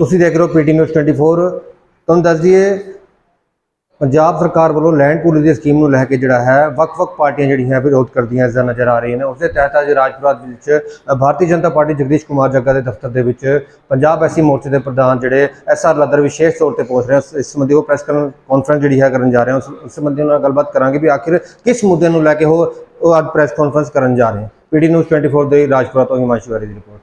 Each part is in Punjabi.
ਤੁਸੀਂ ਦੇਖ ਰਹੇ ਹੋ ਪੀਟੀ ਨਿਊਜ਼ 24 ਤੁਹਾਨੂੰ ਦੱਸ ਦਈਏ, ਪੰਜਾਬ ਸਰਕਾਰ ਵੱਲੋਂ ਲੈਂਡ ਪੂਲਿੰਗ ਦੀ ਸਕੀਮ ਨੂੰ ਲੈ ਕੇ ਜਿਹੜਾ ਹੈ, ਵੱਖ-ਵੱਖ ਪਾਰਟੀਆਂ ਜਿਹੜੀਆਂ ਵਿਰੋਧ ਕਰਦੀਆਂ ਇਸ ਦਾ ਨਜ਼ਰ ਆ ਰਹੀਆਂ ਨੇ। ਉਸ ਦੇ ਤਹਿਤ ਅੱਜ ਰਾਜਪੁਰਾ ਦੇ ਵਿੱਚ ਭਾਰਤੀ ਜਨਤਾ ਪਾਰਟੀ ਜਗਦੀਸ਼ ਕੁਮਾਰ ਜੱਗਾ ਦੇ ਦਫ਼ਤਰ ਦੇ ਵਿੱਚ ਪੰਜਾਬ ਐਸੀ ਮੋਰਚੇ ਦੇ ਪ੍ਰਧਾਨ ਜਿਹੜੇ ਐਸ ਆਰ ਲੱਦਰ ਵਿਸ਼ੇਸ਼ ਤੌਰ ਤੇ ਪਹੁੰਚ ਰਹੇ ਇਸ ਸੰਬੰਧੀ ਉਹ ਪ੍ਰੈਸ ਕਾਨਫਰੰਸ ਜਿਹੜੀ ਹੈ ਕਰਨ ਜਾ ਰਹੇ ਹਨ। ਉਸ- ਸੰਬੰਧੀ ਉਹਨਾਂ ਨਾਲ ਗੱਲਬਾਤ ਕਰਾਂਗੇ ਵੀ ਆਖਿਰ ਕਿਸ ਮੁੱਦੇ ਨੂੰ ਲੈ ਕੇ ਉਹ ਅੱਜ ਪ੍ਰੈਸ ਕਾਨਫਰੰਸ ਕਰਨ ਜਾ ਰਹੇ ਹਨ। ਪੀਟੀ ਨਿਊਜ਼ 24 ਦੇ ਰਾਜਪੁਰਾ ਤੋਂ ਹਿਮਾਂਸ਼ੂ ਵਾਰੀ ਦੀ ਰਿਪੋਰਟ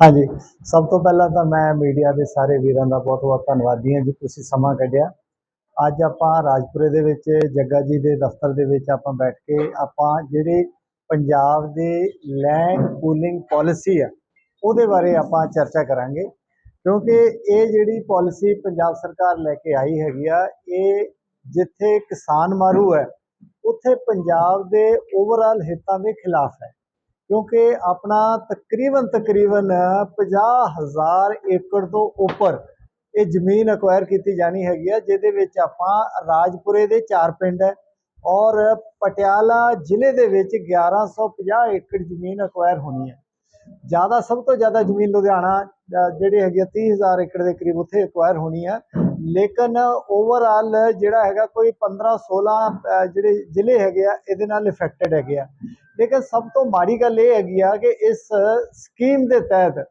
ਹਾਂਜੀ। ਸਭ ਤੋਂ ਪਹਿਲਾਂ ਤਾਂ ਮੈਂ ਮੀਡੀਆ ਦੇ ਸਾਰੇ ਵੀਰਾਂ ਦਾ ਬਹੁਤ-ਬਹੁਤ ਧੰਨਵਾਦੀ ਹਾਂ ਜੀ, ਤੁਸੀਂ ਸਮਾਂ ਕੱਢਿਆ। ਅੱਜ ਆਪਾਂ ਰਾਜਪੁਰੇ ਦੇ ਵਿੱਚ, ਜੱਗਾ ਜੀ ਦੇ ਦਫ਼ਤਰ ਦੇ ਵਿੱਚ ਆਪਾਂ ਬੈਠ ਕੇ ਆਪਾਂ ਜਿਹੜੇ ਪੰਜਾਬ ਦੇ ਲੈਂਡ ਪੂਲਿੰਗ ਪਾਲਿਸੀ ਆ, ਉਹਦੇ ਬਾਰੇ ਆਪਾਂ ਚਰਚਾ ਕਰਾਂਗੇ। ਕਿਉਂਕਿ ਇਹ ਜਿਹੜੀ ਪਾਲਿਸੀ ਪੰਜਾਬ ਸਰਕਾਰ ਲੈ ਕੇ ਆਈ ਹੈਗੀ ਆ, ਇਹ ਜਿੱਥੇ ਕਿਸਾਨ ਮਾਰੂ ਹੈ, ਉੱਥੇ ਪੰਜਾਬ ਦੇ ਓਵਰਆਲ ਹਿੱਤਾਂ ਦੇ ਖਿਲਾਫ ਹੈ। ਕਿਉਂਕਿ ਆਪਣਾ ਤਕਰੀਬਨ ਤਕਰੀਬਨ 50000 ਏਕੜ ਤੋਂ ਉੱਪਰ ਇਹ ਜ਼ਮੀਨ ਅਕਵਾਇਰ ਕੀਤੀ ਜਾਣੀ ਹੈਗੀ ਆ ਜਿਹਦੇ ਵਿੱਚ ਆਪਾਂ ਰਾਜਪੁਰੇ ਦੇ ਚਾਰ ਪਿੰਡ ਹੈ ਔਰ ਪਟਿਆਲਾ ਜ਼ਿਲ੍ਹੇ ਦੇ ਵਿੱਚ 1150 ਏਕੜ ਜ਼ਮੀਨ ਅਕਵਾਇਰ ਹੋਣੀ ਹੈ। ਜ਼ਿਆਦਾ ਸਭ ਤੋਂ ਜ਼ਿਆਦਾ ਜ਼ਮੀਨ ਲੁਧਿਆਣਾ ਅ, ਜਿਹੜੀ ਹੈਗੀ ਆ 30000 ਏਕੜ ਦੇ ਕਰੀਬ ਉੱਥੇ ਅਕਵਾਇਰ ਹੋਣੀ ਹੈ ਲੇਕਿਨ ਓਵਰਆਲ ਜਿਹੜਾ ਹੈਗਾ ਕੋਈ 15 16 ਜਿਹੜੇ ਜ਼ਿਲ੍ਹੇ ਹੈਗੇ ਆ ਇਹਦੇ ਨਾਲ ਇਫੈਕਟਡ ਹੈਗੇ ਆ। ਲੇਕਿਨ ਸਭ ਤੋਂ ਮਾੜੀ ਗੱਲ ਇਹ ਹੈਗੀ ਆ ਕਿ ਇਸ ਸਕੀਮ ਦੇ ਤਹਿਤ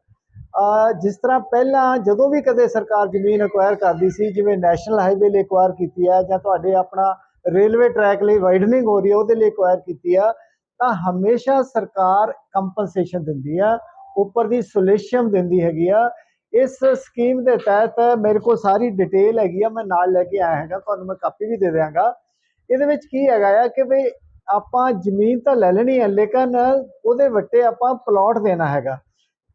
ਜਿਸ ਤਰ੍ਹਾਂ ਪਹਿਲਾਂ ਜਦੋਂ ਵੀ ਕਦੇ ਸਰਕਾਰ ਜ਼ਮੀਨ ਅਕਵਾਇਰ ਕਰਦੀ ਸੀ, ਜਿਵੇਂ ਨੈਸ਼ਨਲ ਹਾਈਵੇ ਲਈ ਅਕਵਾਇਰ ਕੀਤੀ ਆ ਜਾਂ ਤੁਹਾਡੇ ਆਪਣਾ ਰੇਲਵੇ ਟਰੈਕ ਲਈ ਵਾਈਡਨਿੰਗ ਹੋ ਰਹੀ ਹੈ ਉਹਦੇ ਲਈ ਅਕਵਾਇਰ ਕੀਤੀ ਆ, ਤਾਂ ਹਮੇਸ਼ਾ ਸਰਕਾਰ ਕੰਪਨਸੇਸ਼ਨ ਦਿੰਦੀ ਆ, ਉੱਪਰ ਦੀ ਸੋਲੂਸ਼ਨ ਦਿੰਦੀ ਹੈਗੀ ਆ। ਇਸ ਸਕੀਮ ਦੇ ਤਹਿਤ ਮੇਰੇ ਕੋਲ ਸਾਰੀ ਡਿਟੇਲ ਹੈਗੀ ਆ, ਮੈਂ ਨਾਲ ਲੈ ਕੇ ਆਇਆ ਹੈਗਾ, ਤੁਹਾਨੂੰ ਮੈਂ ਕਾਪੀ ਵੀ ਦੇ ਦਿਆਂਗਾ। ਇਹਦੇ ਵਿੱਚ ਕੀ ਹੈਗਾ ਆ ਕਿ ਵੀ ਆਪਾਂ ਜ਼ਮੀਨ ਤਾਂ ਲੈ ਲੈਣੀ ਹੈ, ਲੇਕਿਨ ਉਹਦੇ ਵੱਟੇ ਆਪਾਂ ਪਲਾਟ ਦੇਣਾ ਹੈਗਾ।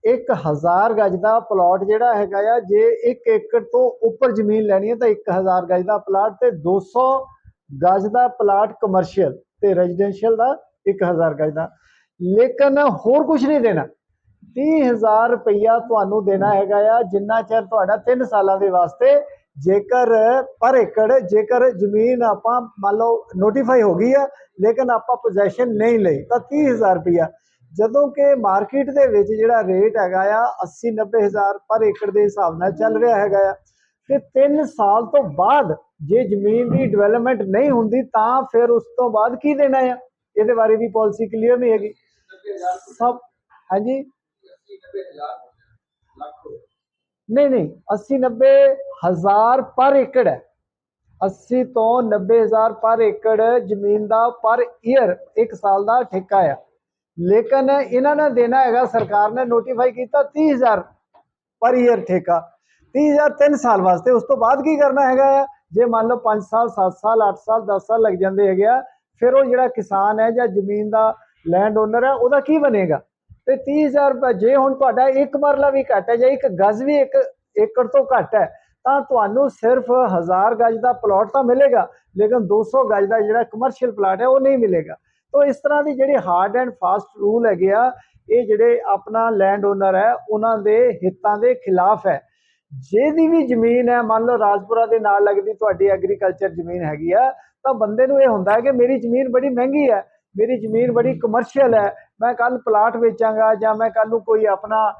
1000 ਗਜ ਦਾ ਪਲਾਟ ਜਿਹੜਾ ਹੈਗਾ ਆ, ਜੇ 1 ਏਕੜ ਤੋਂ ਉੱਪਰ ਜ਼ਮੀਨ ਲੈਣੀ ਹੈ ਤਾਂ 1000 ਗਜ ਦਾ ਪਲਾਟ ਤੇ 200 ਗਜ ਦਾ ਪਲਾਟ ਕਮਰਸ਼ੀਅਲ ਤੇ ਰੈਜ਼ੀਡੈਂਸ਼ੀਅਲ ਦਾ 1000 ਗਜ ਦਾ। ਲੇਕਿਨ ਹੋਰ ਕੁਝ ਨਹੀਂ ਦੇਣਾ। 30000 ਰੁਪਈਆ ਤੁਹਾਨੂੰ ਦੇਣਾ ਹੈਗਾ ਆ, ਜਿੰਨਾ ਚਿਰ ਤੁਹਾਡਾ 3 ਸਾਲਾਂ ਦੇ ਵਾਸਤੇ ਜੇਕਰ, ਪਰ ਏਕੜ, ਜੇਕਰ ਜ਼ਮੀਨ ਆਪਾਂ ਮੰਨ ਲਓ ਨੋਟੀਫਾਈ ਹੋ ਗਈ ਆ, ਲੇਕਿਨ ਆਪਾਂ ਪੋਜੈਸ਼ਨ ਨਹੀਂ ਲਈ, ਤਾਂ 30000 ਰੁਪਈਆ ਜਦੋਂ ਕਿ ਮਾਰਕੀਟ ਦੇ ਵਿੱਚ ਜਿਹੜਾ ਰੇਟ ਹੈਗਾ ਆ 80 90000 ਪਰ ਏਕੜ ਦੇ ਹਿਸਾਬ ਨਾਲ ਚੱਲ ਰਿਹਾ ਹੈਗਾ ਆ। ਤੇ 3 ਸਾਲ ਤੋਂ ਬਾਅਦ ਜੇ ਜ਼ਮੀਨ ਦੀ ਡਿਵੈਲਪਮੈਂਟ ਨਹੀਂ ਹੁੰਦੀ, ਤਾਂ ਫਿਰ ਉਸ ਤੋਂ ਬਾਅਦ ਕੀ ਦੇਣਾ ਆ? ਇਹਦੇ ਬਾਰੇ ਵੀ ਪਾਲਿਸੀ ਕਲੀਅਰ ਨਹੀਂ ਹੈਗੀ। ਸਭ, ਹਾਂਜੀ? ਨਹੀਂ ਨਹੀਂ 80 90 ਹਜ਼ਾਰ ਪਰ ਏਕੜ ਹੈ। 80 ਤੋਂ 90 ਹਜ਼ਾਰ ਪਰ ਏਕੜ ਜ਼ਮੀਨ ਦਾ ਪਰ ਈਅਰ, ਇੱਕ ਸਾਲ ਦਾ ਠੇਕਾ ਆ। ਲੇਕਿਨ ਇਹਨਾਂ ਨੇ ਦੇਣਾ ਹੈਗਾ, ਸਰਕਾਰ ਨੇ ਨੋਟੀਫਾਈ ਕੀਤਾ 30000 ਪਰ ਈਅਰ ਠੇਕਾ। 30000 3 ਸਾਲ ਵਾਸਤੇ, ਉਸ ਤੋਂ ਬਾਅਦ ਕੀ ਕਰਨਾ ਹੈਗਾ ਆ? ਜੇ ਮੰਨ ਲਓ 5 ਸਾਲ 7 ਸਾਲ 8 ਸਾਲ 10 ਸਾਲ ਲੱਗ ਜਾਂਦੇ ਹੈਗੇ ਆ, ਫਿਰ ਉਹ ਜਿਹੜਾ ਕਿਸਾਨ ਹੈ ਜਾਂ ਜ਼ਮੀਨ ਦਾ ਲੈਂਡ ਓਨਰ ਹੈ, ਉਹਦਾ ਕੀ ਬਣੇਗਾ? ਤੇ 30000 ਰੁਪਏ, ਜੇ ਹੁਣ ਤੁਹਾਡਾ ਇੱਕ ਮਰਲਾ ਵੀ ਘੱਟ ਹੈ ਜਾਂ ਇੱਕ ਗਜ਼ ਵੀ ਇੱਕ ਏਕੜ ਤੋਂ ਘੱਟ ਹੈ, ਤਾਂ ਤੁਹਾਨੂੰ ਸਿਰਫ 1000 ਗਜ ਦਾ ਪਲਾਟ ਤਾਂ ਮਿਲੇਗਾ, ਲੇਕਿਨ 200 ਗਜ ਦਾ ਜਿਹੜਾ ਕਮਰਸ਼ੀਅਲ ਪਲਾਟ ਹੈ, ਉਹ ਨਹੀਂ ਮਿਲੇਗਾ। ਤੋਂ ਇਸ ਤਰ੍ਹਾਂ ਦੀ ਜਿਹੜੀ ਹਾਰਡ ਐਂਡ ਫਾਸਟ ਰੂਲ ਹੈਗੇ ਆ, ਇਹ ਜਿਹੜੇ ਆਪਣਾ ਲੈਂਡ ਓਨਰ ਹੈ, ਉਹਨਾਂ ਦੇ ਹਿੱਤਾਂ ਦੇ ਖਿਲਾਫ ਹੈ। ਜਿਹਦੀ ਵੀ ਜ਼ਮੀਨ ਹੈ, ਮੰਨ ਲਓ ਰਾਜਪੁਰਾ ਦੇ ਨਾਲ ਲੱਗਦੀ ਤੁਹਾਡੀ ਐਗਰੀਕਲਚਰ ਜ਼ਮੀਨ ਹੈਗੀ ਆ, ਤਾਂ ਬੰਦੇ ਨੂੰ ਇਹ ਹੁੰਦਾ ਹੈ ਕਿ ਮੇਰੀ ਜ਼ਮੀਨ ਬੜੀ ਮਹਿੰਗੀ ਹੈ, ਮੇਰੀ ਜ਼ਮੀਨ ਬੜੀ ਕਮਰਸ਼ੀਅਲ ਹੈ ਮੈਂ ਕੱਲ ਪਲਾਟ ਵੇਚਾਂਗਾ ਜਾਂ ਮੈਂ ਕੱਲ ਨੂੰ ਕੋਈ ਆਪਣਾ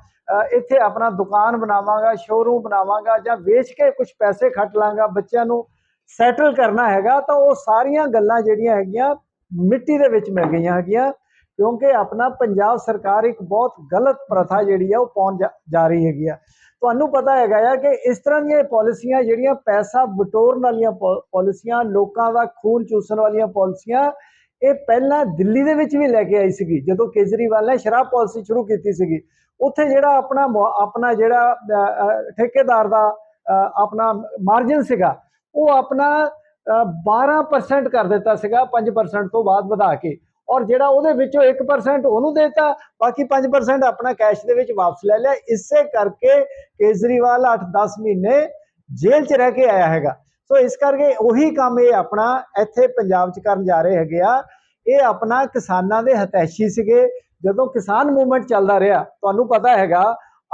ਇੱਥੇ ਆਪਣਾ ਦੁਕਾਨ ਬਣਾਵਾਂਗਾ ਸ਼ੋਰੂਮ ਬਣਾਵਾਂਗਾ ਜਾਂ ਵੇਚ ਕੇ ਕੁਝ ਪੈਸੇ ਖੱਟ ਲਾਂਗਾ, ਬੱਚਿਆਂ ਨੂੰ ਸੈਟਲ ਕਰਨਾ ਹੈਗਾ, ਤਾਂ ਉਹ ਸਾਰੀਆਂ ਗੱਲਾਂ ਜਿਹੜੀਆਂ ਹੈਗੀਆਂ ਮਿੱਟੀ ਦੇ ਵਿੱਚ ਮਿਲ ਗਈਆਂ ਹੈਗੀਆਂ, ਕਿਉਂਕਿ ਆਪਣਾ ਪੰਜਾਬ ਸਰਕਾਰ ਇੱਕ ਬਹੁਤ ਗਲਤ ਪ੍ਰਥਾ ਜਿਹੜੀ ਆ ਉਹ ਪਾਉਣ ਜਾ- ਜਾ ਰਹੀ ਹੈਗੀ ਆ। ਤੁਹਾਨੂੰ ਪਤਾ ਹੈਗਾ ਆ ਕਿ ਇਸ ਤਰ੍ਹਾਂ ਦੀਆਂ ਇਹ ਪਾਲਿਸੀਆਂ ਜਿਹੜੀਆਂ ਪੈਸਾ ਬਟੋਰਨ ਵਾਲੀਆਂ ਪਾ- ਪਾਲਿਸੀਆਂ ਲੋਕਾਂ ਦਾ ਖੂਨ ਚੂਸਣ ਵਾਲੀਆਂ ਪਾਲਿਸੀਆਂ ਇਹ ਪਹਿਲਾਂ ਦਿੱਲੀ ਦੇ ਵਿੱਚ ਵੀ ਲੈ ਕੇ ਆਈ ਸੀਗੀ ਜਦੋਂ ਕੇਜਰੀਵਾਲ ਨੇ ਸ਼ਰਾਬ ਪਾਲਿਸੀ ਸ਼ੁਰੂ ਕੀਤੀ ਸੀਗੀ। ਉੱਥੇ ਜਿਹੜਾ ਆਪਣਾ ਆਪਣਾ ਜਿਹੜਾ ਠੇਕੇਦਾਰ ਦਾ ਆਪਣਾ ਮਾਰਜਨ ਸੀਗਾ ਉਹ ਆਪਣਾ ਅ, 12% ਕਰ ਦਿੱਤਾ ਸੀਗਾ 5% ਤੋਂ ਬਾਅਦ ਵਧਾ ਕੇ। ਔਰ ਜਿਹੜਾ ਉਹਦੇ ਵਿੱਚੋਂ 1% ਉਹਨੂੰ ਦੇਤਾ ਬਾਕੀ 5% ਆਪਣਾ ਕੈਸ਼ ਦੇ ਵਿੱਚ ਵਾਪਸ ਲੈ ਲਿਆ। ਇਸੇ ਕਰਕੇ ਕੇਜਰੀਵਾਲ 8-10 ਮਹੀਨੇ ਜੇਲ੍ਹ 'ਚ ਰਹਿ ਕੇ ਆਇਆ ਹੈਗਾ। ਸੋ ਇਸ ਕਰਕੇ ਉਹੀ ਕੰਮ ਇਹ ਆਪਣਾ ਇੱਥੇ ਪੰਜਾਬ 'ਚ ਕਰਨ ਜਾ ਰਹੇ ਹੈਗੇ ਆ। ਇਹ ਆਪਣਾ ਕਿਸਾਨਾਂ ਦੇ ਹਤੈਸ਼ੀ ਸੀਗੇ। ਜਦੋਂ ਕਿਸਾਨ ਮੂਵਮੈਂਟ ਚੱਲਦਾ ਰਿਹਾ, ਤੁਹਾਨੂੰ ਪਤਾ ਹੈਗਾ,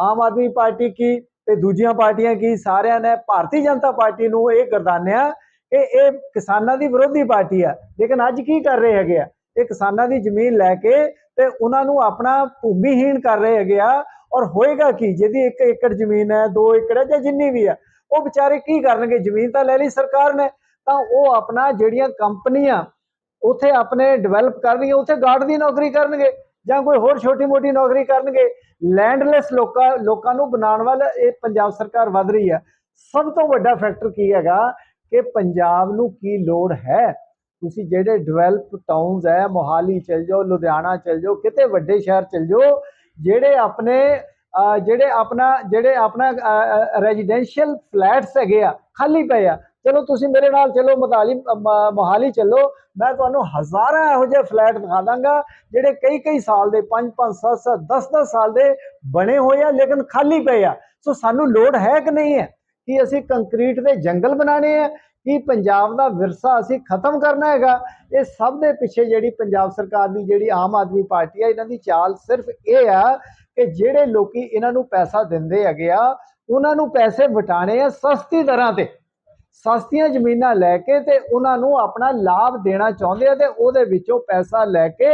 ਆਮ ਆਦਮੀ ਪਾਰਟੀ ਕੀ ਤੇ ਦੂਜੀਆਂ ਪਾਰਟੀਆਂ ਕੀ, ਸਾਰਿਆਂ ਨੇ ਭਾਰਤੀ ਜਨਤਾ ਪਾਰਟੀ ਨੂੰ ਇਹ ਗਰਦਾਨਿਆ ਕਿ ਇਹ ਕਿਸਾਨਾਂ ਦੀ ਵਿਰੋਧੀ ਪਾਰਟੀ ਆ। ਲੇਕਿਨ ਅੱਜ ਕੀ ਕਰ ਰਹੇ ਹੈਗੇ ਆ? ਇਹ ਕਿਸਾਨਾਂ ਦੀ ਜ਼ਮੀਨ ਲੈ ਕੇ ਤੇ ਉਹਨਾਂ ਨੂੰ ਆਪਣਾ ਭੂਮੀਹੀਣ ਕਰ ਰਹੇ ਹੈਗੇ ਆ। ਔਰ ਹੋਏਗਾ ਕੀ? ਜਿਹਦੀ 1 ਏਕੜ ਜ਼ਮੀਨ ਹੈ 2 ਏਕੜ ਹੈ ਜਾਂ ਜਿੰਨੀ ਵੀ ਆ ਉਹ ਵਿਚਾਰੇ ਕੀ ਕਰਨਗੇ? ਜ਼ਮੀਨ ਤਾਂ ਲੈ ਲਈ ਸਰਕਾਰ ਨੇ, ਤਾਂ ਉਹ ਆਪਣਾ ਜਿਹੜੀਆਂ ਕੰਪਨੀਆਂ ਉਥੇ ਆਪਣੇ ਡਿਵੈਲਪ ਕਰਨਗੀਆਂ, ਉਥੇ ਗਾਰਡ ਦੀ ਨੌਕਰੀ ਕਰਨਗੇ ਜਾਂ ਕੋਈ ਹੋਰ ਛੋਟੀ-ਮੋਟੀ ਨੌਕਰੀ ਕਰਨਗੇ। ਲੈਂਡਲੈਸ ਲੋਕਾਂ ਲੋਕਾਂ ਨੂੰ ਬਣਾਉਣ ਵੱਲ ਇਹ ਪੰਜਾਬ ਸਰਕਾਰ ਵੱਧ ਰਹੀ ਹੈ। ਸਭ ਤੋਂ ਵੱਡਾ ਫੈਕਟਰ ਕੀ ਹੈਗਾ ਕਿ ਪੰਜਾਬ ਨੂੰ ਕੀ ਲੋੜ ਹੈ? ਤੁਸੀਂ ਜਿਹੜੇ ਡਿਵੈਲਪ ਟਾਊਨਸ ਹੈ, ਮੋਹਾਲੀ ਚਲ ਜਾਓ, ਲੁਧਿਆਣਾ ਚਲ ਜਾਓ, ਕਿਤੇ ਵੱਡੇ ਸ਼ਹਿਰ ਚਲ ਜਾਓ, ਜਿਹੜੇ ਆਪਣੇ ਜਿਹੜੇ ਆਪਣਾ ਜਿਹੜੇ ਆਪਣਾ ਰੈਜ਼ੀਡੈਂਸ਼ੀਅਲ ਫਲੈਟਸ ਹੈਗੇ ਆ, ਖਾਲੀ ਪਏ ਆ। ਚਲੋ ਤੁਸੀਂ ਮੇਰੇ ਨਾਲ ਚਲੋ ਮਤਾਲੀ ਮ- ਮੋਹਾਲੀ ਚੱਲੋ। ਮੈਂ ਤੁਹਾਨੂੰ ਹਜ਼ਾਰਾਂ ਇਹੋ ਜਿਹੇ ਫਲੈਟ ਦਿਖਾ ਦਾਂਗਾ, ਜਿਹੜੇ ਕਈ ਕਈ ਸਾਲ ਦੇ 5 5 7 7 10 10 ਸਾਲ ਦੇ ਬਣੇ ਹੋਏ ਆ, ਲੇਕਿਨ ਖਾਲੀ ਪਏ ਆ। ਸੋ ਸਾਨੂੰ ਲੋੜ ਹੈ ਕਿ ਨਹੀਂ ਹੈ ਕਿ ਅਸੀਂ ਕੰਕਰੀਟ ਦੇ ਜੰਗਲ ਬਣਾਣੇ ਆ ਕਿ ਪੰਜਾਬ ਦਾ ਵਿਰਸਾ ਅਸੀਂ ਖਤਮ ਕਰਨਾ ਹੈਗਾ? ਇਹ ਸਭ ਦੇ ਪਿੱਛੇ ਜਿਹੜੀ ਪੰਜਾਬ ਸਰਕਾਰ ਦੀ ਜਿਹੜੀ ਆਮ ਆਦਮੀ ਪਾਰਟੀ ਆ, ਇਹਨਾਂ ਦੀ ਚਾਲ ਸਿਰਫ ਇਹ ਆ ਕਿ ਜਿਹੜੇ ਲੋਕੀ ਇਹਨਾਂ ਨੂੰ ਪੈਸਾ ਦਿੰਦੇ ਹੈਗੇ ਆ, ਉਹਨਾਂ ਨੂੰ ਪੈਸੇ ਵਟਾਣੇ ਆ ਸਸਤੀ ਦਰਾਂ ਤੇ। ਸਸਤੀਆਂ ਜ਼ਮੀਨਾਂ ਲੈ ਕੇ ਤੇ ਉਹਨਾਂ ਨੂੰ ਆਪਣਾ ਲਾਭ ਦੇਣਾ ਚਾਹੁੰਦੇ ਆ ਤੇ ਉਹਦੇ ਵਿੱਚੋਂ ਪੈਸਾ ਲੈ ਕੇ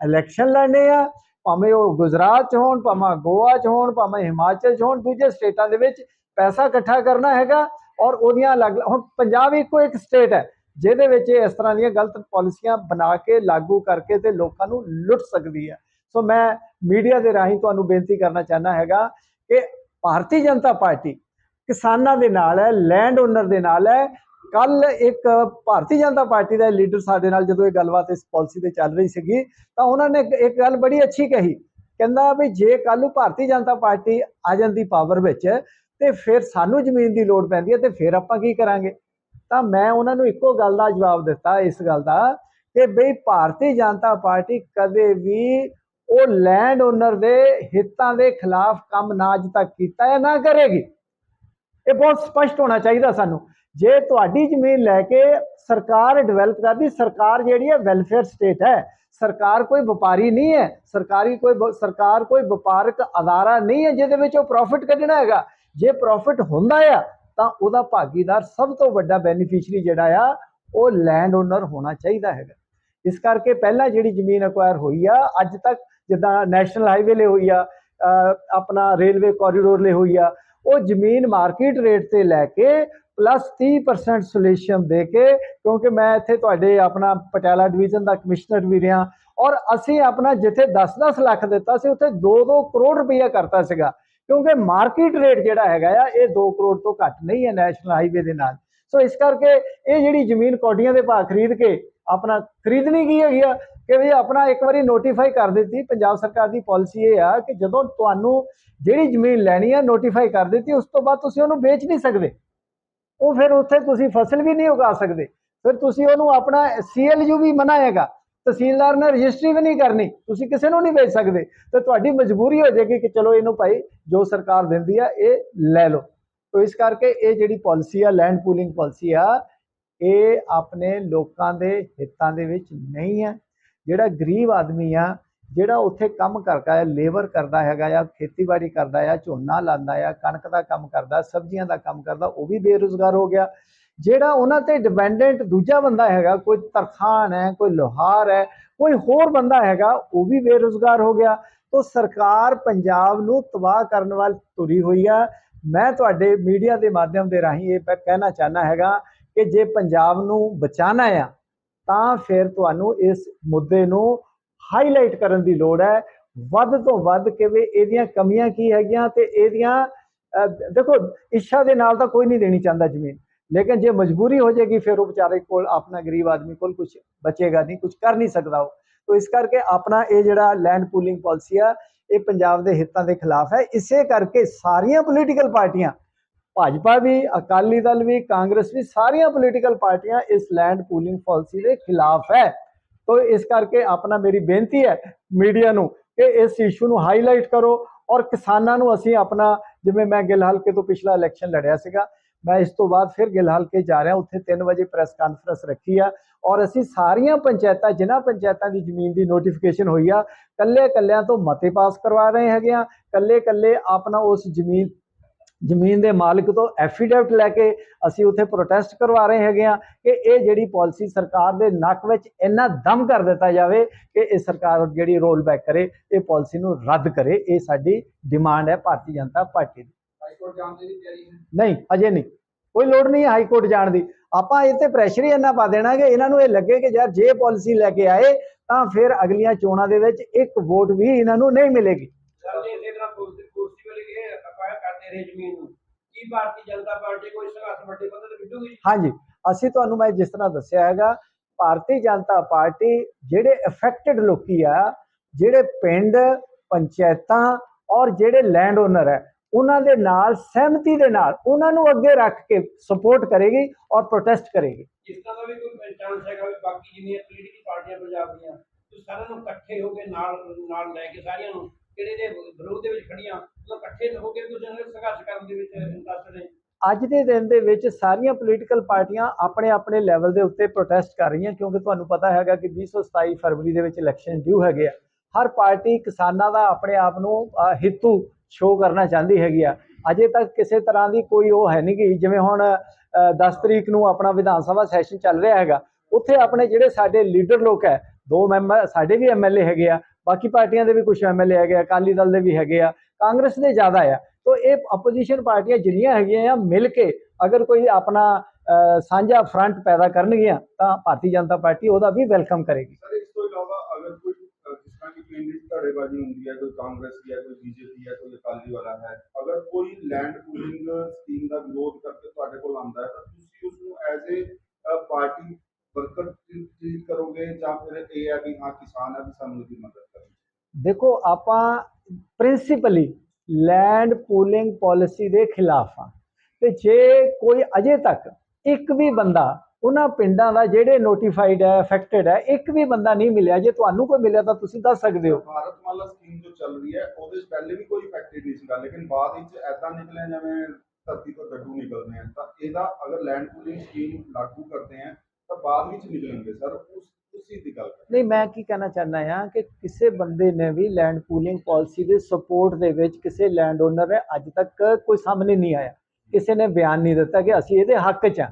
ਇਲੈਕਸ਼ਨ ਲੜਨੇ ਆ। ਭਾਵੇਂ ਉਹ ਗੁਜਰਾਤ ਚ ਹੋਣ, ਭਾਵੇਂ ਗੋਆ ਚ ਹੋਣ, ਭਾਵੇਂ ਹਿਮਾਚਲ ਚ ਹੋਣ, ਦੂਜੇ ਸਟੇਟਾਂ ਦੇ ਵਿੱਚ ਪੈਸਾ ਇਕੱਠਾ ਕਰਨਾ ਹੈਗਾ। ਔਰ ਉਹਦੀਆਂ ਅਲੱਗ ਹੁਣ ਪੰਜਾਬ ਇੱਕੋ ਇੱਕ ਸਟੇਟ ਹੈ, ਜਿਹਦੇ ਵਿੱਚ ਇਸ ਤਰ੍ਹਾਂ ਦੀਆਂ ਗਲਤ ਪਾਲਿਸੀਆਂ ਬਣਾ ਕੇ, ਲਾਗੂ ਕਰਕੇ ਤੇ ਲੋਕਾਂ ਨੂੰ ਲੁੱਟ ਸਕਦੀ ਹੈ। ਸੋ ਮੈਂ ਮੀਡੀਆ ਦੇ ਰਾਹੀਂ ਤੁਹਾਨੂੰ ਬੇਨਤੀ ਕਰਨਾ ਚਾਹਨਾ ਹੈਗਾ ਕਿ ਭਾਰਤੀ ਜਨਤਾ ਪਾਰਟੀ ਕਿਸਾਨਾਂ ਦੇ ਨਾਲ ਹੈ ਲੈਂਡ ਓਨਰ ਦੇ ਨਾਲ ਹੈ। ਕੱਲ ਇੱਕ ਭਾਰਤੀ ਜਨਤਾ ਪਾਰਟੀ ਦਾ ਲੀਡਰ ਸਾਡੇ ਨਾਲ ਜਦੋਂ ਇਹ ਗੱਲਬਾਤ ਇਸ ਪਾਲਿਸੀ ਤੇ ਚੱਲ ਰਹੀ ਸੀਗੀ, ਤਾਂ ਉਹਨਾਂ ਨੇ ਇੱਕ- ਇੱਕ ਗੱਲ ਬੜੀ ਅੱਛੀ ਕਹੀ। ਕਹਿੰਦਾ ਵੀ ਜੇ ਕੱਲ ਨੂੰ ਭਾਰਤੀ ਜਨਤਾ ਪਾਰਟੀ ਆ ਜਾਂਦੀ ਪਾਵਰ ਵਿੱਚ ਤੇ ਫਿਰ ਸਾਨੂੰ ਜ਼ਮੀਨ ਦੀ ਲੋੜ ਪੈਂਦੀ ਹੈ ਤੇ ਫਿਰ ਆਪਾਂ ਕੀ ਕਰਾਂਗੇ? ਤਾਂ ਮੈਂ ਉਹਨਾਂ ਨੂੰ ਇੱਕੋ ਗੱਲ ਦਾ ਜਵਾਬ ਦਿੱਤਾ ਇਸ ਗੱਲ ਦਾ ਕਿ ਬਈ ਭਾਰਤੀ ਜਨਤਾ ਪਾਰਟੀ ਕਦੇ ਵੀ ਉਹ ਲੈਂਡ ਓਨਰ ਦੇ ਹਿੱਤਾਂ ਦੇ ਖਿਲਾਫ ਕੰਮ ਨਾ ਅੱਜ ਤੱਕ ਕੀਤਾ ਹੈ ਨਾ ਕਰੇਗੀ। ਇਹ ਬਹੁਤ ਸਪਸ਼ਟ ਹੋਣਾ ਚਾਹੀਦਾ ਸਾਨੂੰ। ਜੇ ਤੁਹਾਡੀ ਜ਼ਮੀਨ ਲੈ ਕੇ ਸਰਕਾਰ ਡਿਵੈਲਪ ਕਰਦੀ, ਸਰਕਾਰ ਜਿਹੜੀ ਹੈ ਵੈਲਫੇਅਰ ਸਟੇਟ ਹੈ। ਸਰਕਾਰ ਕੋਈ ਵਪਾਰੀ ਨਹੀਂ ਹੈ। ਸਰਕਾਰੀ ਕੋਈ ਸਰਕਾਰ ਕੋਈ ਵਪਾਰਕ ਅਦਾਰਾ ਨਹੀਂ ਹੈ ਜਿਹਦੇ ਵਿੱਚ ਉਹ ਪ੍ਰੋਫਿਟ ਕੱਢਣਾ ਹੈਗਾ। ਜੇ ਪ੍ਰੋਫਿਟ ਹੁੰਦਾ ਆ, ਤਾਂ ਉਹਦਾ ਭਾਗੀਦਾਰ ਸਭ ਤੋਂ ਵੱਡਾ ਬੈਨੀਫੀਸ਼ੀਅਰੀ ਜਿਹੜਾ ਆ, ਉਹ ਲੈਂਡ ਓਨਰ ਹੋਣਾ ਚਾਹੀਦਾ ਹੈਗਾ। ਇਸ ਕਰਕੇ ਪਹਿਲਾਂ ਜਿਹੜੀ ਜ਼ਮੀਨ ਅਕਵਾਇਰ ਹੋਈ ਆ, ਅੱਜ ਤੱਕ ਜਿੱਦਾਂ ਨੈਸ਼ਨਲ ਹਾਈਵੇ ਲਈ ਹੋਈ ਆ ਆਪਣਾ ਰੇਲਵੇ ਕੋਰੀਡੋਰ ਲਈ ਹੋਈ ਆ, ਉਹ ਜ਼ਮੀਨ ਮਾਰਕੀਟ ਰੇਟ ਤੇ ਲੈ ਕੇ ਪਲੱਸ 30% ਸੋਲੂਸ਼ਨ ਦੇ ਕੇ, ਕਿਉਂਕਿ ਮੈਂ ਇੱਥੇ ਤੁਹਾਡੇ ਆਪਣਾ ਪਟਿਆਲਾ ਡਿਵੀਜ਼ਨ ਦਾ ਕਮਿਸ਼ਨਰ ਵੀ ਰਿਹਾ, ਔਰ ਅਸੀਂ ਆਪਣਾ ਜਿੱਥੇ 10-10 ਲੱਖ ਦਿੱਤਾ ਸੀ, ਉੱਥੇ 2-2 ਕਰੋੜ ਰੁਪਈਆ ਕਰਤਾ ਸੀਗਾ। ਕਿਉਂਕਿ ਮਾਰਕੀਟ ਰੇਟ ਜਿਹੜਾ ਹੈਗਾ ਆ, ਇਹ 2 ਕਰੋੜ ਤੋਂ ਘੱਟ ਨਹੀਂ ਹੈ ਨੈਸ਼ਨਲ ਹਾਈਵੇ ਦੇ ਨਾਲ। ਸੋ ਇਸ ਕਰਕੇ ਇਹ ਜਿਹੜੀ ਜ਼ਮੀਨ ਕੋਡੀਆਂ ਦੇ ਭਾਅ ਖਰੀਦ ਕੇ ਆਪਣਾ ਖਰੀਦਣੀ ਕੀ ਹੈਗੀ ਆ? ਕਿ ਵੀ ਆਪਣਾ ਇੱਕ ਵਾਰੀ ਨੋਟੀਫਾਈ ਕਰ ਦਿੱਤੀ। ਪੰਜਾਬ ਸਰਕਾਰ ਦੀ ਪਾਲਿਸੀ ਇਹ ਆ ਕਿ ਜਦੋਂ ਤੁਹਾਨੂੰ ਜਿਹੜੀ ਜ਼ਮੀਨ ਲੈਣੀ ਆ ਨੋਟੀਫਾਈ ਕਰ ਦਿੱਤੀ, ਉਸ ਤੋਂ ਬਾਅਦ ਤੁਸੀਂ ਉਹਨੂੰ ਵੇਚ ਨਹੀਂ ਸਕਦੇ। ਉਹ ਫਿਰ ਉੱਥੇ ਤੁਸੀਂ ਫਸਲ ਵੀ ਨਹੀਂ ਉਗਾ ਸਕਦੇ। ਫਿਰ ਤੁਸੀਂ ਉਹਨੂੰ ਆਪਣਾ ਸੀਐਲਯੂ ਵੀ ਮਨਾ ਹੈਗਾ ਤਹਿਸੀਲਦਾਰ ਨੇ ਰਜਿਸਟਰੀ ਵੀ ਨਹੀਂ ਕਰਨੀ, ਤੁਸੀਂ ਕਿਸੇ ਨੂੰ ਨਹੀਂ ਵੇਚ ਸਕਦੇ। ਤੇ ਤੁਹਾਡੀ ਮਜਬੂਰੀ ਹੋ ਜਾਏਗੀ ਕਿ ਚਲੋ ਇਹਨੂੰ ਭਾਈ ਜੋ ਸਰਕਾਰ ਦਿੰਦੀ ਆ, ਇਹ ਲੈ ਲਓ। ਤੋ ਇਸ ਕਰਕੇ ਇਹ ਜਿਹੜੀ ਪਾਲਿਸੀ ਆ ਲੈਂਡ ਪੂਲਿੰਗ ਪਾਲਿਸੀ ਆ, ਇਹ ਆਪਣੇ ਲੋਕਾਂ ਦੇ ਹਿੱਤਾਂ ਦੇ ਵਿੱਚ ਨਹੀਂ ਹੈ ਜਿਹੜਾ ਗਰੀਬ ਆਦਮੀ ਆ, ਜਿਹੜਾ ਉੱਥੇ ਕੰਮ ਕਰਦਾ ਹੈ ਲੇਬਰ ਕਰਦਾ ਹੈਗਾ ਆ, ਖੇਤੀਬਾੜੀ ਕਰਦਾ ਆ, ਝੋਨਾ ਲਾਉਂਦਾ ਆ, ਕਣਕ ਦਾ ਕੰਮ ਕਰਦਾ, ਸਬਜ਼ੀਆਂ ਦਾ ਕੰਮ ਕਰਦਾ, ਉਹ ਵੀ ਬੇਰੁਜ਼ਗਾਰ ਹੋ ਗਿਆ। ਜਿਹੜਾ ਉਹਨਾਂ ਤੇ ਡਿਪੈਂਡੈਂਟ ਦੂਜਾ ਬੰਦਾ ਹੈਗਾ ਕੋਈ ਤਰਖਾਨ ਹੈ ਕੋਈ ਲੋਹਾਰ ਹੈ ਕੋਈ ਹੋਰ ਬੰਦਾ ਹੈਗਾ ਉਹ ਵੀ ਬੇਰੁਜ਼ਗਾਰ ਹੋ ਗਿਆ। ਤੋਂ ਸਰਕਾਰ ਪੰਜਾਬ ਨੂੰ ਤਬਾਹ ਕਰਨ ਵੱਲ ਤੁਰੀ ਹੋਈ ਆ। ਮੈਂ ਤੁਹਾਡੇ ਮੀਡੀਆ ਦੇ ਮਾਧਿਅਮ ਦੇ ਰਾਹੀਂ ਇਹ ਮੈਂ ਕਹਿਣਾ ਚਾਹਨਾ ਹੈਗਾ ਕਿ ਜੇ ਪੰਜਾਬ ਨੂੰ ਬਚਾਣਾ ਆ ਤਾਂ ਫਿਰ ਤੁਹਾਨੂੰ ਇਸ ਮੁੱਦੇ ਨੂੰ ਹਾਈਲਾਈਟ ਕਰਨ ਦੀ ਲੋੜ ਹੈ। ਵੱਧ ਤੋਂ ਵੱਧ ਕਿ ਵੀ ਇਹਦੀਆਂ ਕਮੀਆਂ ਕੀ ਹੈਗੀਆਂ ਤੇ ਇਹਦੀਆਂ ਅਹ, ਦੇਖੋ ਇੱਛਾ ਦੇ ਨਾਲ ਤਾਂ ਕੋਈ ਨਹੀਂ ਦੇਣੀ ਚਾਹੁੰਦਾ ਜ਼ਮੀਨ। ਲੇਕਿਨ ਜੇ ਮਜਬੂਰੀ ਹੋ ਜਾਏਗੀ, ਫਿਰ ਉਹ ਵਿਚਾਰੇ ਕੋਲ, ਆਪਣਾ ਗਰੀਬ ਆਦਮੀ ਕੋਲ ਕੁਝ ਬਚੇਗਾ ਨਹੀਂ ਕੁਝ ਕਰ ਨਹੀਂ ਸਕਦਾ ਉਹ। ਤੋ ਇਸ ਕਰਕੇ ਆਪਣਾ ਇਹ ਜਿਹੜਾ ਲੈਂਡ ਪੂਲਿੰਗ ਪਾਲਿਸੀ ਆ, ਇਹ ਪੰਜਾਬ ਦੇ ਹਿੱਤਾਂ ਦੇ ਖਿਲਾਫ ਹੈ। ਇਸੇ ਕਰਕੇ ਸਾਰੀਆਂ ਪੋਲੀਟੀਕਲ ਪਾਰਟੀਆਂ, ਭਾਜਪਾ ਵੀ, ਅਕਾਲੀ ਦਲ ਵੀ, ਕਾਂਗਰਸ ਵੀ, ਸਾਰੀਆਂ ਪੋਲੀਟੀਕਲ ਪਾਰਟੀਆਂ ਇਸ ਲੈਂਡ ਪੂਲਿੰਗ ਪਾਲਿਸੀ ਦੇ ਖਿਲਾਫ ਹੈ। ਤੋ ਇਸ ਕਰਕੇ ਆਪਣਾ ਮੇਰੀ ਬੇਨਤੀ ਹੈ ਮੀਡੀਆ ਨੂੰ ਕਿ ਇਸ ਇਸ਼ੂ ਨੂੰ ਹਾਈਲਾਈਟ ਕਰੋ ਔਰ ਕਿਸਾਨਾਂ ਨੂੰ ਅਸੀਂ ਆਪਣਾ, ਜਿਵੇਂ ਮੈਂ ਗਿੱਲ ਹਲਕੇ ਤੋਂ ਪਿਛਲਾ ਇਲੈਕਸ਼ਨ ਲੜਿਆ ਸੀਗਾ ਮੈਂ ਇਸ ਤੋਂ ਬਾਅਦ ਫਿਰ ਗਿੱਲ ਹਲਕੇ ਜਾ ਰਿਹਾ, ਉੱਥੇ 3 ਵਜੇ ਪ੍ਰੈਸ ਕਾਨਫਰੰਸ ਰੱਖੀ ਆ ਔਰ ਅਸੀਂ ਸਾਰੀਆਂ ਪੰਚਾਇਤਾਂ, ਜਿਨ੍ਹਾਂ ਪੰਚਾਇਤਾਂ ਦੀ ਜ਼ਮੀਨ ਦੀ ਨੋਟੀਫਿਕੇਸ਼ਨ ਹੋਈ ਆ, ਕੱਲੇ ਕੱਲਿਆਂ ਤੋਂ ਮਤੇ ਪਾਸ ਕਰਵਾ ਰਹੇ ਹੈਗੇ ਆ, ਕੱਲੇ ਕੱਲੇ ਆਪਣਾ ਉਸ ਜ਼ਮੀਨ ਜ਼ਮੀਨ ਦੇ ਮਾਲਕ ਤੋਂ ਐਫੀਡੈਵਿਟ ਲੈ ਕੇ ਅਸੀਂ ਉੱਥੇ ਪ੍ਰੋਟੈਸਟ ਕਰਵਾ ਰਹੇ ਹੈਗੇ ਆ ਕਿ ਇਹ ਜਿਹੜੀ ਪਾਲਿਸੀ ਸਰਕਾਰ ਦੇ ਨੱਕ ਵਿੱਚ ਇੰਨਾ ਦਮ ਕਰ ਦਿੱਤਾ ਜਾਵੇ ਕਿ ਇਹ ਸਰਕਾਰ ਜਿਹੜੀ ਰੋਲ ਬੈਕ ਕਰੇ, ਇਹ ਪਾਲਿਸੀ ਨੂੰ ਰੱਦ ਕਰੇ, ਇਹ ਸਾਡੀ ਡਿਮਾਂਡ ਹੈ ਭਾਰਤੀ ਜਨਤਾ ਪਾਰਟੀ ਦੀ। ਕੋਰਟ ਜਾਣ ਦੀ ਤਿਆਰੀ ਹੈ। ਨਹੀਂ ਅਜੇ ਨਹੀਂ। ਕੋਈ ਲੋੜ ਨਹੀਂ ਹੈ ਹਾਈ ਕੋਰਟ ਜਾਣ ਦੀ। ਆਪਾਂ ਤੇ ਪ੍ਰੈਸ਼ਰ ਹੀ ਇੰਨਾ ਪਾ ਦੇਣਾ ਕਿ ਇਹਨਾਂ ਨੂੰ ਇਹ ਲੱਗੇ ਕਿ ਯਾਰ ਜੇ ਪਾਲਿਸੀ ਲੈ ਕੇ ਆਏ ਤਾਂ ਫਿਰ ਅਗਲੀਆਂ ਚੋਣਾਂ ਦੇ ਵਿੱਚ ਇੱਕ ਵੋਟ ਵੀ ਇਹਨਾਂ ਨੂੰ ਨਹੀਂ ਮਿਲੇਗੀ। ਸਰ ਜੇ ਇਸੇ ਤਰ੍ਹਾਂ ਕੁਰਸੀ ਕੁਰਸੀ ਵਾਲੇ ਇਹ ਅਕਾਇ ਕਰਦੇ ਰਹੇ ਜ਼ਮੀਨ ਨੂੰ। ਕੀ ਭਾਰਤੀ ਜਨਤਾ ਪਾਰਟੀ ਕੋਈ ਸੰਘਰਸ਼ ਵੱਡੇ ਪੱਧਰ ਤੇ ਵਿੱਢੂਗੀ? ਹਾਂਜੀ ਅਸੀਂ ਤੁਹਾਨੂੰ ਮੈਂ ਜਿਸ ਤਰ੍ਹਾਂ ਦੱਸਿਆ ਹੈਗਾ ਭਾਰਤੀ ਜਨਤਾ ਪਾਰਟੀ ਜਿਹੜੇ ਅਫੈਕਟਡ ਲੋਕੀ ਆ ਜਿਹੜੇ ਪਿੰਡ ਪੰਚਾਇਤਾਂ ਔਰ ਜਿਹੜੇ ਲੈਂਡ ਓਨਰ ਹੈ ਉਹਨਾਂ ਦੇ ਨਾਲ ਸਹਿਮਤੀ ਦੇ ਨਾਲ ਉਹਨਾਂ ਨੂੰ ਅੱਗੇ ਰੱਖ ਕੇ ਸਪੋਰਟ ਕਰੇਗੀ ਔਰ ਪ੍ਰੋਟੈਸਟ ਕਰੇਗੀ। ਜਿਸ ਤਰ੍ਹਾਂ ਦਾ ਵੀ ਕੋਈ ਚਾਂਸ ਹੈਗਾ ਵੀ ਬਾਕੀ ਜਿੰਨੀਆਂ ਪੋਲੀਟੀਕਲ ਪਾਰਟੀਆਂ ਪੰਜਾਬ ਦੀਆਂ ਤੁਸੀਂ ਸਾਰਿਆਂ ਨੂੰ ਇਕੱਠੇ ਹੋ ਕੇ ਨਾਲ ਨਾਲ ਲੈ ਕੇ ਸਾਰਿਆਂ ਨੂੰ ਜਿਹੜੇ ਦੇ ਵਿਰੋਧ ਦੇ ਵਿੱਚ ਖੜੀਆਂ ਉਹ ਇਕੱਠੇ ਹੋ ਕੇ ਤੁਸੀਂ ਇਹਨਾਂ ਸੰਘਰਸ਼ ਕਰਨ ਦੇ ਵਿੱਚ ਇੰਟਰਸਟ ਨੇ। ਅੱਜ ਦੇ ਦਿਨ ਦੇ ਵਿੱਚ ਸਾਰੀਆਂ ਪੋਲੀਟੀਕਲ ਪਾਰਟੀਆਂ ਆਪਣੇ ਆਪਣੇ ਲੈਵਲ ਦੇ ਉੱਤੇ ਪ੍ਰੋਟੈਸਟ ਕਰ ਰਹੀਆਂ ਕਿਉਂਕਿ ਤੁਹਾਨੂੰ ਪਤਾ ਹੈਗਾ ਕਿ 2027 ਫਰਵਰੀ ਦੇ ਵਿੱਚ ਇਲੈਕਸ਼ਨ ਡਿਊ ਹੈਗੇ ਆ। ਹਰ ਪਾਰਟੀ ਕਿਸਾਨਾਂ ਦਾ ਆਪਣੇ ਆਪ ਨੂੰ ਹਿੱਤੂ ਸ਼ੋਅ ਕਰਨਾ ਚਾਹੁੰਦੀ ਹੈਗੀ ਆ। ਅਜੇ ਤੱਕ ਕਿਸੇ ਤਰ੍ਹਾਂ ਦੀ ਕੋਈ ਉਹ ਹੈ ਨਹੀਂ ਕਿ ਜਿਵੇਂ ਹੁਣ ਅ, 10 ਤਰੀਕ ਨੂੰ ਆਪਣਾ ਵਿਧਾਨ ਸਭਾ ਸੈਸ਼ਨ ਚੱਲ ਰਿਹਾ ਹੈਗਾ ਉੱਥੇ ਆਪਣੇ ਜਿਹੜੇ ਸਾਡੇ ਲੀਡਰ ਲੋਕ ਹੈ ਦੋ ਮੈਂਬਰ ਸਾਡੇ ਵੀ ਐਮਐਲਏ ਹੈਗੇ ਆ ਬਾਕੀ ਪਾਰਟੀਆਂ ਦੇ ਵੀ ਕੁਝ ਐਮਐਲਏ ਹੈਗੇ ਆ ਅਕਾਲੀ ਦਲ ਦੇ ਵੀ ਹੈਗੇ ਆ ਕਾਂਗਰਸ ਦੇ ਜ਼ਿਆਦਾ ਆ। ਤਾਂ ਇਹ ਆਪੋਜੀਸ਼ਨ ਪਾਰਟੀਆਂ ਜਿੰਨੀਆਂ ਹੈਗੀਆਂ ਆ ਮਿਲ ਕੇ ਅਗਰ ਕੋਈ ਆਪਣਾ ਸਾਂਝਾ ਫਰੰਟ ਪੈਦਾ ਕਰਨਗੀਆਂ ਤਾਂ ਭਾਰਤੀ ਜਨਤਾ ਪਾਰਟੀ ਉਹਦਾ ਵੀ ਵੈਲਕਮ ਕਰੇਗੀ। ਸਰ ਇਸ ਤੋਂ ਇਲਾਵਾ ਅਗਰ ਕੋਈ ਅਹ, ਜਿਸ ਤਰ੍ਹਾਂ ਕਿ ਕੈਂਡੀਡੇਟ ਧੜੇਬਾਜ਼ੀ ਹੁੰਦੀ ਹੈ, ਕੋਈ ਕਾਂਗਰਸ ਹੈ, ਕੋਈ ਬੀਜੇਪੀ ਹੈ, ਕੋਈ ਅਕਾਲੀ ਵਾਲਾ ਹੈ। ਅਗਰ ਕੋਈ ਲੈਂਡ ਪੂਲਿੰਗ ਸਕੀਮ ਦਾ ਵਿਰੋਧ ਕਰਕੇ ਤੁਹਾਡੇ ਕੋਲ ਆਉਂਦਾ ਹੈ, ਤਾਂ ਤੁਸੀਂ ਉਸ ਨੂੰ as a party worker treat ਕਰੋਗੇ ਜਾਂ ਫਿਰ ਇਹ ਹੈ ਵੀ ਹਾਂ, ਕਿਸਾਨ ਹੈ ਵੀ ਸਾਨੂੰ ਇਹਦੀ ਮਦਦ ਕਰਨੀ ਦੇਖੋ, ਆਪਾਂ ਪ੍ਰਿੰਸੀਪਲੀ ਲੈਂਡ ਪੂਲਿੰਗ ਪਾਲਿਸੀ ਦੇ ਖਿਲਾਫ ਆ ਤੇ ਜੇ ਕੋਈ ਅਜੇ ਤੱਕ ਇੱਕ ਵੀ ਬੰਦਾ ਉਹਨਾਂ ਪਿੰਡਾਂ ਦਾ ਜਿਹੜੇ ਨੋਟੀਫਾਈਡ ਹੈ ਅਫੈਕਟਡ ਹੈ ਇੱਕ ਵੀ ਬੰਦਾ ਨਹੀਂ ਮਿਲਿਆ। ਜੇ ਤੁਹਾਨੂੰ ਕੋਈ ਮਿਲਿਆ ਤਾਂ ਤੁਸੀਂ ਦੱਸ ਸਕਦੇ ਹੋ। ਭਾਰਤਮਾਲਾ ਸਕੀਮ ਜੋ ਚੱਲ ਰਹੀ ਹੈ ਉਹਦੇ ਚ ਪਹਿਲੇ ਵੀ ਕੋਈ ਇਫੈਕਟਿਵ ਨਹੀਂ ਸੀਗਾ ਲੇਕਿਨ ਬਾਅਦ ਵਿੱਚ ਐਦਾਂ ਨਿਕਲਿਆ ਜਿਵੇਂ ਧਰਤੀ ਤੋਂ ਡੱਡੂ ਨਿਕਲਦੇ ਆ। ਤਾਂ ਇਹਦਾ ਅਗਰ ਲੈਂਡ ਪੂਲਿੰਗ ਸਕੀਮ ਲਾਗੂ ਕਰਦੇ ਆ ਤਾਂ ਬਾਅਦ ਵਿੱਚ ਨਿਕਲਣਗੇ। ਸਰ ਉਸ ਉਸੇ ਦੀ ਗੱਲ ਨਹੀਂ ਮੈਂ ਕੀ ਕਹਿਣਾ ਚਾਹੁੰਦਾ ਹਾਂ ਕਿ ਕਿਸੇ ਬੰਦੇ ਨੇ ਵੀ ਲੈਂਡ ਪੂਲਿੰਗ ਪਾਲਿਸੀ ਦੇ ਸਪੋਰਟ ਦੇ ਵਿੱਚ ਕਿਸੇ ਲੈਂਡ ਓਨਰ ਨੇ ਅੱਜ ਤੱਕ ਕੋਈ ਸਾਹਮਣੇ ਨਹੀਂ ਆਇਆ। ਕਿਸੇ ਨੇ ਬਿਆਨ ਨਹੀਂ ਦਿੱਤਾ ਕਿ ਅਸੀਂ ਇਹਦੇ ਹੱਕ 'ਚ ਹਾਂ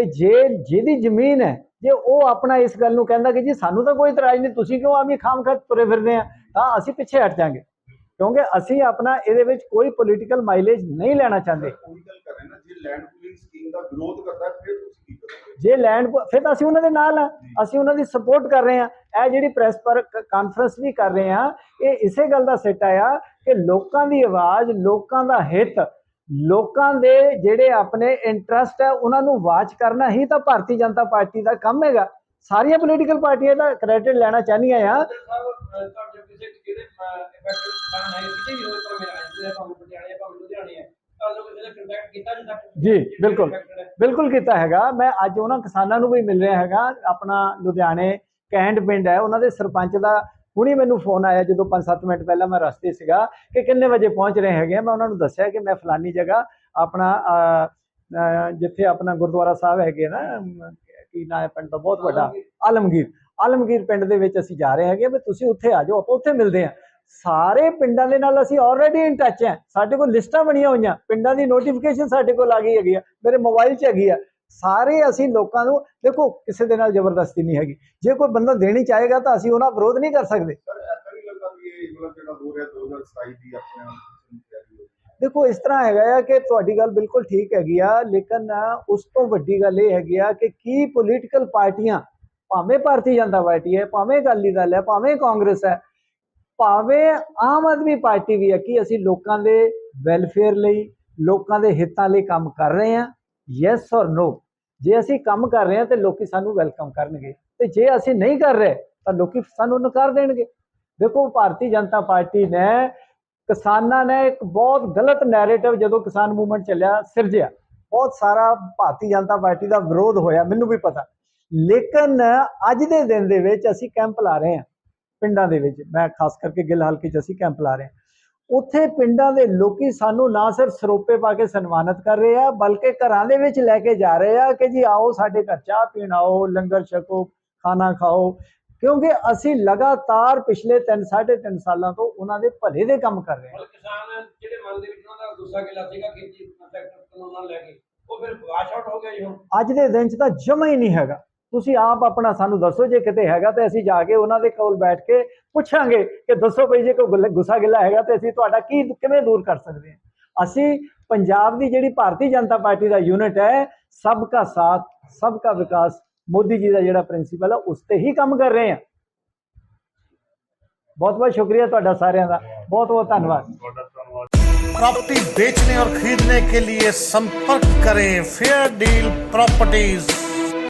ਤੇ ਜੇ ਜਿਹਦੀ ਜ਼ਮੀਨ ਹੈ ਜੇ ਉਹ ਆਪਣਾ ਇਸ ਗੱਲ ਨੂੰ ਕਹਿੰਦਾ ਕਿ ਜੀ ਸਾਨੂੰ ਤਾਂ ਕੋਈ ਇਤਰਾਜ਼ ਨਹੀਂ ਤੁਸੀਂ ਕਿਉਂ ਆਮੀ ਖਾਮ ਖਾ ਤੁਰੇ ਫਿਰਦੇ ਆ ਤਾਂ ਅਸੀਂ ਪਿੱਛੇ ਹਟ ਜਾਾਂਗੇ। ਕਿਉਂਕਿ ਅਸੀਂ ਆਪਣਾ ਇਹਦੇ ਵਿੱਚ ਕੋਈ ਪੋਲੀਟੀਕਲ ਮਾਈਲੇਜ ਨਹੀਂ ਲੈਣਾ ਚਾਹੁੰਦੇ। ਉਹੀ ਗੱਲ ਕਰ ਰਹੇ ਨਾ ਜੇ ਲੈਂਡ ਪੂਲਿੰਗ ਸਕੀਮ ਦਾ ਵਿਰੋਧ ਕਰਦਾ ਹੈ, ਫਿਰ ਤੁਸੀਂ ਕੀ ਕਰੋਗੇ? ਜੇ ਲੈਂਡ ਫਿਰ ਤਾਂ ਅਸੀਂ ਉਹਨਾਂ ਦੇ ਨਾਲ ਆ ਅਸੀਂ ਉਹਨਾਂ ਦੀ ਸਪੋਰਟ ਕਰ ਰਹੇ ਆ। ਇਹ ਜਿਹੜੀ ਪ੍ਰੈਸ ਪਰ ਕਾਨਫਰੰਸ ਵੀ ਕਰ ਰਹੇ ਆ ਇਹ ਇਸੇ ਗੱਲ ਦਾ ਸਿੱਟ ਆਇਆ ਕਿ ਲੋਕਾਂ ਦੀ ਆਵਾਜ਼ ਲੋਕਾਂ ਦਾ ਹਿੱਤ ਲੋਕਾਂ ਦੇ ਜਿਹੜੇ ਆਪਣੇ ਇੰਟਰਸਟ ਹੈ ਉਹਨਾਂ ਨੂੰ ਵਾਚ ਕਰਨਾ ਹੀ ਤਾਂ ਭਾਰਤੀ ਜਨਤਾ ਪਾਰਟੀ ਦਾ ਕੰਮ ਹੈਗਾ। ਸਾਰੀਆਂ ਪੋਲੀਟੀਕਲ ਪਾਰਟੀਆਂ ਦਾ ਕ੍ਰੈਡਿਟ ਲੈਣਾ ਚਾਹੁੰਦੀਆਂ ਆ। ਜੀ, ਬਿਲਕੁਲ। ਬਿਲਕੁਲ ਕੀਤਾ ਹੈਗਾ। ਮੈਂ ਅੱਜ ਉਹਨਾਂ ਕਿਸਾਨਾਂ ਨੂੰ ਵੀ ਮਿਲ ਰਿਹਾ ਹੈਗਾ। ਆਪਣਾ ਲੁਧਿਆਣੇ ਕੈਂਟ ਪਿੰਡ ਹੈ। ਉਹਨਾਂ ਦੇ ਸਰਪੰਚ ਦਾ ਹੁਣੀ ਮੈਨੂੰ ਫੋਨ ਆਇਆ ਜਦੋਂ 5-7 ਮਿੰਟ ਪਹਿਲਾਂ ਮੈਂ ਰਸਤੇ ਸੀਗਾ ਕਿ ਕਿੰਨੇ ਵਜੇ ਪਹੁੰਚ ਰਹੇ ਹੈਗੇ ਆ। ਮੈਂ ਉਹਨਾਂ ਨੂੰ ਦੱਸਿਆ ਕਿ ਮੈਂ ਫਲਾਨੀ ਜਗ੍ਹਾ ਆਪਣਾ ਜਿੱਥੇ ਆਪਣਾ ਗੁਰਦੁਆਰਾ ਸਾਹਿਬ ਹੈਗੇ ਨਾ ਕੀ ਨਾਂ ਹੈ ਪਿੰਡ ਦਾ ਬਹੁਤ ਵੱਡਾ ਆਲਮਗੀਰ। ਆਲਮਗੀਰ। ਪਿੰਡ ਦੇ ਵਿੱਚ ਅਸੀਂ ਜਾ ਰਹੇ ਹੈਗੇ ਵੀ ਤੁਸੀਂ ਉੱਥੇ ਆ ਜਾਓ ਆਪਾਂ ਉੱਥੇ ਮਿਲਦੇ ਹਾਂ। ਸਾਰੇ ਪਿੰਡਾਂ ਦੇ ਨਾਲ ਅਸੀਂ ਆਲਰੇਡੀ ਇਨ ਟੱਚ ਹਾਂ। ਸਾਡੇ ਕੋਲ ਲਿਸਟਾਂ ਬਣੀਆਂ ਹੋਈਆਂ। ਪਿੰਡਾਂ ਦੀ ਨੋਟੀਫਿਕੇਸ਼ਨ ਸਾਡੇ ਕੋਲ ਆ ਗਈ ਹੈਗੀ ਆ। ਮੇਰੇ ਮੋਬਾਈਲ 'ਚ ਹੈਗੀ ਆ। ਸਾਰੇ ਅਸੀਂ ਲੋਕਾਂ ਨੂੰ ਦੇਖੋ ਕਿਸੇ ਦੇ ਨਾਲ ਜ਼ਬਰਦਸਤੀ ਨਹੀਂ ਹੈਗੀ। ਜੇ ਕੋਈ ਬੰਦਾ ਦੇਣੀ ਚਾਹੇਗਾ ਤਾਂ ਅਸੀਂ ਉਹਨਾਂ ਵਿਰੋਧ ਨਹੀਂ ਕਰ ਸਕਦੇ। ਸਰ ਐਸਾ ਨਹੀਂ ਲੱਗਦਾ ਵੀ ਇਹ ਮਤਲਬ ਜਿਹੜਾ ਹੋ ਰਿਹਾ 2027 ਦੀ ਆਪਣੇ ਆਪ ਨੂੰ ਤਿਆਰੀ ਹੋ ਰਹੀ ਹੈ। ਦੇਖੋ ਇਸ ਤਰ੍ਹਾਂ ਹੈਗਾ ਆ ਕਿ ਤੁਹਾਡੀ ਗੱਲ ਬਿਲਕੁਲ ਠੀਕ ਹੈਗੀ ਆ ਲੇਕਿਨ ਉਸ ਤੋਂ ਵੱਡੀ ਗੱਲ ਇਹ ਹੈਗੀ ਆ ਕਿ ਕੀ ਪੋਲੀਟੀਕਲ ਪਾਰਟੀਆਂ ਭਾਵੇਂ ਭਾਰਤੀ ਜਨਤਾ ਪਾਰਟੀ ਹੈ ਭਾਵੇਂ ਅਕਾਲੀ ਦਲ ਹੈ ਭਾਵੇਂ ਕਾਂਗਰਸ ਹੈ ਭਾਵੇਂ ਆਮ ਆਦਮੀ ਪਾਰਟੀ ਵੀ ਹੈ ਕਿ ਅਸੀਂ ਲੋਕਾਂ ਦੇ ਵੈਲਫੇਅਰ ਲਈ ਲੋਕਾਂ ਦੇ ਹਿੱਤਾਂ ਲਈ ਕੰਮ ਕਰ ਰਹੇ ਹਾਂ। ਯੈਸ ਔਰ ਨੋ ਜੇ ਅਸੀਂ ਕੰਮ ਕਰ ਰਹੇ ਹਾਂ ਤੇ ਲੋਕੀ ਸਾਨੂੰ ਵੈਲਕਮ ਕਰਨਗੇ। ਤੇ ਜੇ ਅਸੀਂ ਨਹੀਂ ਕਰ ਰਹੇ, ਤਾਂ ਲੋਕੀ ਸਾਨੂੰ ਨਕਾਰ ਦੇਣਗੇ। ਦੇਖੋ, ਭਾਰਤੀ ਜਨਤਾ ਪਾਰਟੀ ਨੇ ਕਿਸਾਨਾਂ ਨੇ ਇੱਕ ਬਹੁਤ ਗਲਤ ਨੈਰੇਟਿਵ ਜਦੋਂ ਕਿਸਾਨ ਮੂਵਮੈਂਟ ਚੱਲਿਆ, ਸਿਰਜਿਆ। ਬਹੁਤ ਸਾਰਾ ਭਾਰਤੀ ਜਨਤਾ ਪਾਰਟੀ ਦਾ ਵਿਰੋਧ ਹੋਇਆ, ਮੈਨੂੰ ਵੀ ਪਤਾ। ਲੇਕਿਨ ਅੱਜ ਦੇ ਦਿਨ ਦੇ ਵਿੱਚ ਅਸੀਂ ਕੈਂਪ ਲਾ ਰਹੇ ਹਾਂ, ਪਿੰਡਾਂ ਦੇ ਵਿੱਚ। ਮੈਂ ਖਾਸ ਕਰਕੇ ਗਿੱਲ ਹਲਕੇ 'ਚ ਅਸੀਂ ਕੈਂਪ ਲਾ ਰਹੇ ਹਾਂ। ਉੱਥੇ ਪਿੰਡਾਂ ਦੇ ਲੋਕੀ ਸਾਨੂੰ ਨਾ ਸਿਰਫ ਸਰੋਪੇ ਪਾ ਕੇ ਸਨਮਾਨਿਤ ਕਰ ਰਹੇ ਆ ਬਲਕਿ ਘਰਾਂ ਦੇ ਵਿੱਚ ਲੈ ਕੇ ਜਾ ਰਹੇ ਆ ਕਿ ਜੀ ਆਓ ਸਾਡੇ ਘਰ ਚਾਹ ਪੀਣ ਆਓ ਲੰਗਰ ਛਕੋ ਖਾਣਾ ਖਾਓ। ਕਿਉਂਕਿ ਅਸੀਂ ਲਗਾਤਾਰ ਪਿਛਲੇ 3 3.5 ਸਾਲਾਂ ਤੋਂ ਉਹਨਾਂ ਦੇ ਭਲੇ ਦੇ ਕੰਮ ਕਰ ਰਹੇ ਹਾਂ। ਕਿਸਾਨ ਜਿਹੜੇ ਮਨ ਦੇ ਵਿੱਚ ਉਹਨਾਂ ਦਾ ਗੁੱਸਾ ਗਿਲਾ ਸੀਗਾ ਖੇਤੀ ਸੈਕਟਰ ਕਾਨੂੰਨਾਂ ਲੈ ਕੇ ਉਹ ਫਿਰ ਵਾਸ਼ ਆਊਟ ਹੋ ਗਿਆ ਜੀ ਹੁਣ। ਅੱਜ ਦੇ ਦਿਨ 'ਚ ਤਾਂ ਜਮਾ ਹੀ ਨਹੀਂ ਹੈਗਾ। ਤੁਸੀਂ ਆਪ ਆਪਣਾ ਸਾਨੂੰ ਦੱਸੋ ਜੇ ਕਿਤੇ ਹੈਗਾ ਤੇ ਅਸੀਂ ਜਾ ਕੇ ਉਹਨਾਂ ਦੇ ਕੋਲ ਬੈਠ ਕੇ ਪੁੱਛਾਂਗੇ ਕਿ ਦੱਸੋ ਭਈ ਜੇ ਕੋਈ ਗੁੱਲ- ਗੁੱਸਾ ਗਿਲਾ ਹੈਗਾ ਤੇ ਅਸੀਂ ਤੁਹਾਡਾ ਕੀ ਕਿਵੇਂ ਦੂਰ ਕਰ ਸਕਦੇ ਹਾਂ ਅਸੀਂ ਪੰਜਾਬ ਦੀ ਜਿਹੜੀ ਭਾਰਤੀ ਜਨਤਾ ਪਾਰਟੀ ਦਾ ਯੂਨਿਟ ਹੈ ਸਭ ਦਾ ਸਾਥ ਸਭ ਦਾ ਵਿਕਾਸ ਮੋਦੀ ਜੀ ਦਾ ਜਿਹੜਾ ਪ੍ਰਿੰਸੀਪਲ ਹੈ ਉਸ ਤੇ ਹੀ ਕੰਮ ਕਰ ਰਹੇ ਹਾਂ ਬਹੁਤ ਬਹੁਤ ਸ਼ੁਕਰੀਆ ਤੁਹਾਡਾ ਸਾਰਿਆਂ ਦਾ ਬਹੁਤ ਬਹੁਤ ਧੰਨਵਾਦ प्रॉपर्टी बेचने और खरीदने के लिए संपर्क करें फेयर डील प्रॉपर्टीज